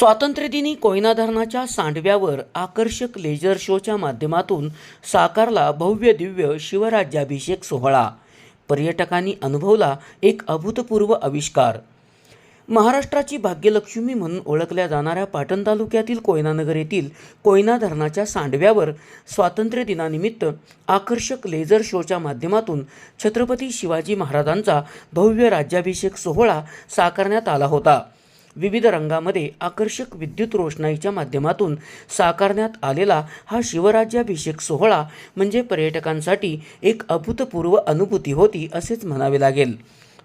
स्वातंत्र्यदिनी कोयना धरणाच्या सांडव्यावर आकर्षक लेजर शोच्या माध्यमातून साकारला भव्य दिव्य शिवराज्याभिषेक सोहळा. पर्यटकांनी अनुभवला एक अभूतपूर्व आविष्कार. महाराष्ट्राची भाग्यलक्ष्मी म्हणून ओळखल्या जाणाऱ्या पाटण तालुक्यातील कोयनानगर येथील कोयना धरणाच्या सांडव्यावर स्वातंत्र्य दिनानिमित्त आकर्षक लेझर शोच्या माध्यमातून छत्रपती शिवाजी महाराजांचा भव्य राज्याभिषेक सोहळा साकारण्यात आला होता. विविध रंगामध्ये आकर्षक विद्युत रोषणाईच्या माध्यमातून साकारण्यात आलेला हा शिवराज्याभिषेक सोहळा म्हणजे पर्यटकांसाठी एक अभूतपूर्व अनुभूती होती असेच म्हणावे लागेल.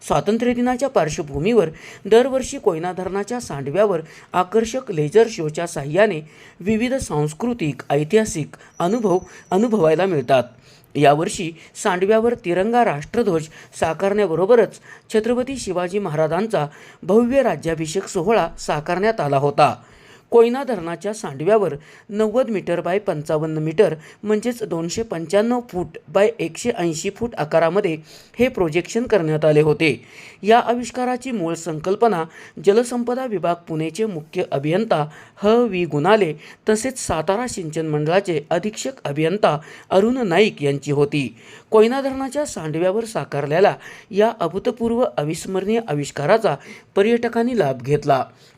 स्वातंत्र्यदिनाच्या पार्श्वभूमीवर दरवर्षी कोयना धरणाच्या सांडव्यावर आकर्षक लेझर शोच्या साह्याने विविध सांस्कृतिक ऐतिहासिक अनुभव अनुभवायला मिळतात. यावर्षी सांडव्यावर तिरंगा राष्ट्रध्वज साकारण्याबरोबरच छत्रपती शिवाजी महाराजांचा भव्य राज्याभिषेक सोहळा साकारण्यात आला होता. कोयना धरणाच्या सांडव्यावर नव्वद मीटर बाय पंचावन्न मीटर म्हणजेच दोनशे पंच्याण्णव फूट बाय एकशे ऐंशी फूट आकारामध्ये हे प्रोजेक्शन करण्यात आले होते. या आविष्काराची मूळ संकल्पना जलसंपदा विभाग पुणेचे मुख्य अभियंता ह. व्ही गुणाले तसेच सातारा सिंचन मंडळाचे अधीक्षक अभियंता अरुण नाईक यांची होती. कोयना धरणाच्या सांडव्यावर साकारलेल्या या अभूतपूर्व अविस्मरणीय आविष्काराचा पर्यटकांनी लाभ घेतला.